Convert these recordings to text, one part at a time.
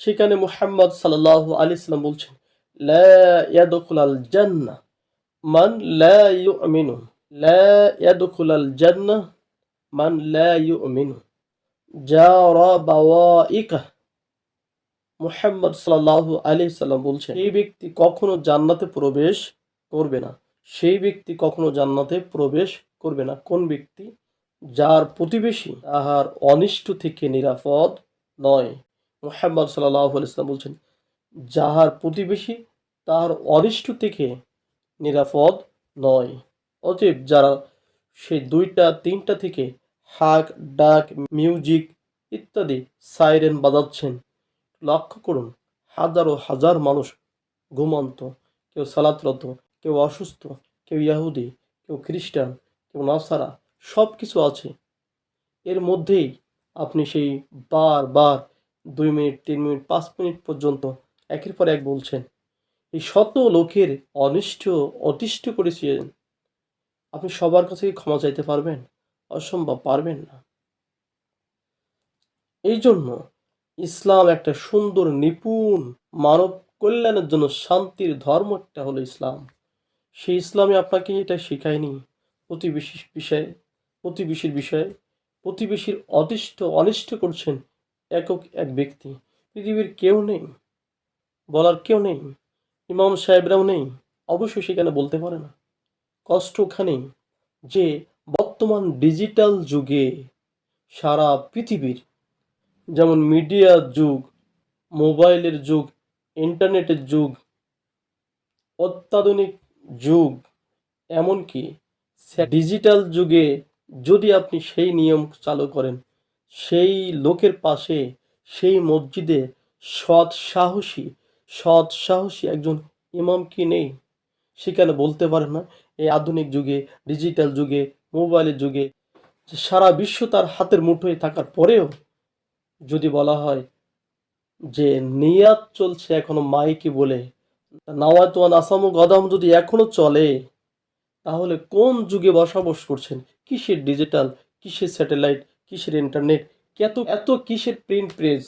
সেখানে মুহাম্মদ সাল্লাহ আলি সাল্লাম বলছেন, লা ইয়াদখুলাল জান্নাহ মান লা ইউমিনু, লা ইয়াদখুলাল জান্নাহ মান লা ইউমিনু, জারা বাওয়াইকা। মুহাম্মদ সাল্লাহ আলি সাল্লাম বলছেন, এই ব্যক্তি কখনো জান্নাতে প্রবেশ করবে না। সেই ব্যক্তি কখনো জান্নাতে প্রবেশ করবে না। কোন ব্যক্তি? যার প্রতিবেশী তাহার অনিষ্ট থেকে নিরাপদ নয়। মুহাম্মদ সাল্লাহ ইসলাম বলছেন, যাহার প্রতিবেশী তাহার অনিষ্ট থেকে নিরাপদ নয়। অতএব যারা সেই দুইটা, তিনটা থেকে হাক, ডাক, মিউজিক ইত্যাদি সাইরেন বাজাচ্ছেন, লক্ষ্য করুন, হাজারো হাজার মানুষ ঘুমন্ত। কেউ সালাতরত, কেউ অসুস্থ, কেউ ইয়াহুদি কেউ খ্রিস্টান, কেউ নাসারা সব কিছু আছে। এর মধ্যেই আপনি সেই বার বার দুই মিনিট, তিন মিনিট, পাঁচ মিনিট পর্যন্ত একের পর এক বলছেন, এই শত লোকের অনিষ্ট, অতিষ্ঠ করেছিলেন আপনি সবার কাছে ক্ষমা চাইতে পারবেন? অসম্ভব, পারবেন না। এই জন্য ইসলাম একটা সুন্দর, নিপুণ মানব কল্যাণের জন্য শান্তির ধর্ম একটা হলো ইসলাম। সেই ইসলামে আপনাকে এটা শেখায়নি প্রতিবেশী বিষয়ে, প্রতিবেশীর বিষয়ে, প্রতিবেশীর অতিষ্ঠ, অনিষ্ট করছেন একক এক ব্যক্তি। পৃথিবীর কেউ নেই, বলার কেউ নেই, ইমাম সাহেবরাও নেই, অবশ্যই সেখানে বলতে পারে না। কষ্ট ওখানেই যে বর্তমান ডিজিটাল যুগে সারা পৃথিবীর, যেমন মিডিয়ার যুগ, মোবাইলের যুগ, ইন্টারনেটের যুগ, অত্যাধুনিক যুগ, এমনকি ডিজিটাল যুগে যদি আপনি সেই নিয়ম চালু করেন সেই লোকের পাশে, সেই মসজিদে সৎ সাহসী সৎ সাহসী একজন ইমাম কি নেই? সেখানে বলতে পারে না? এই আধুনিক যুগে, ডিজিটাল যুগে, মোবাইলের যুগে সারা বিশ্ব তার হাতের মুঠোয় থাকার পরেও যদি বলা হয় যে নিয়াত চলছে এখনও মাইকি বলে নাওয়াতুয়ান আসামু গদাম যদি এখনও চলে, তাহলে কোন যুগে বসবাস করছেন? কিসের ডিজিটাল? কিসের স্যাটেলাইট? কিসের ইন্টারনেট এত এত কিসের প্রিন্ট প্রেস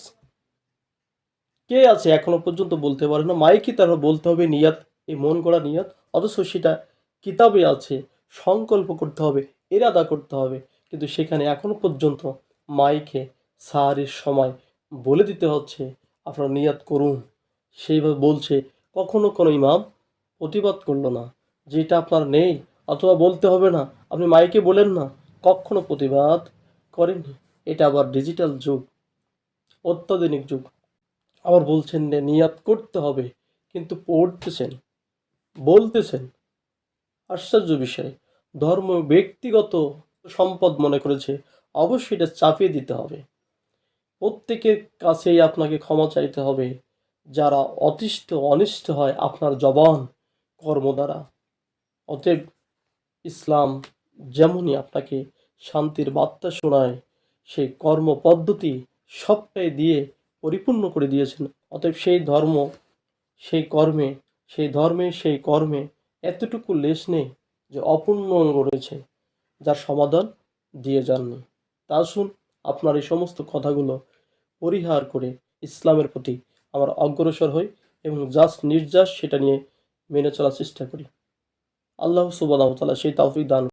কে আছে এখনও পর্যন্ত বলতে পারে না? মাইকি তারা বলতে হবে, নিয়াত, এই মন গড়া নিয়াত। অথচ সেটা কিতাবে আছে, সংকল্প করতে হবে, এরাদা করতে হবে। কিন্তু সেখানে এখনও পর্যন্ত মাইকে সাহারির সময় বলে দিতে হচ্ছে, আপনারা নিয়াত করুন। সেইভাবে বলছে, কখনো কোনো ইমাম প্রতিবাদ করল না, যেটা আপনার নেই, অথবা বলতে হবে না, আপনি মাইকে বলেন না, কখনো প্রতিবাদ করেননি এটা আবার ডিজিটাল যুগ, অত্যাধুনিক যুগ। আবার বলছেন যে নিয়াত করতে হবে, কিন্তু পড়তেছেন, বলতেছেন। আশ্চর্য বিষয়। ধর্ম ব্যক্তিগত সম্পদ মনে করেছে, অবশ্যই এটা চাপিয়ে দিতে হবে। প্রত্যেকের কাছেই আপনাকে ক্ষমা চাইতে হবে। যারা অতিষ্ঠ, অনিষ্ট হয়, আপনার জবান, কর্ম দ্বারা। অতএব ইসলাম যেমনই আপনাকে শান্তির বার্তা শোনায়। সেই কর্ম পদ্ধতি সবটাই দিয়ে পরিপূর্ণ করে দিয়েছেন। অতএব সেই ধর্ম, সেই কর্মে, সেই ধর্মে, সেই কর্মে এতটুকু লেশ নেই যে অপূর্ণ অঙ্গ রয়েছে, যার সমাধান দিয়ে যাননি। তা শুন, আপনার এই সমস্ত কথাগুলো পরিহার করে ইসলামের প্রতি আমরা অগ্রসর হই এবং জাস্ট নির্যাস সেটা নিয়ে মেনে চলার চেষ্টা করি। আল্লাহ সুবাহ তালা সেই তাওফিক দান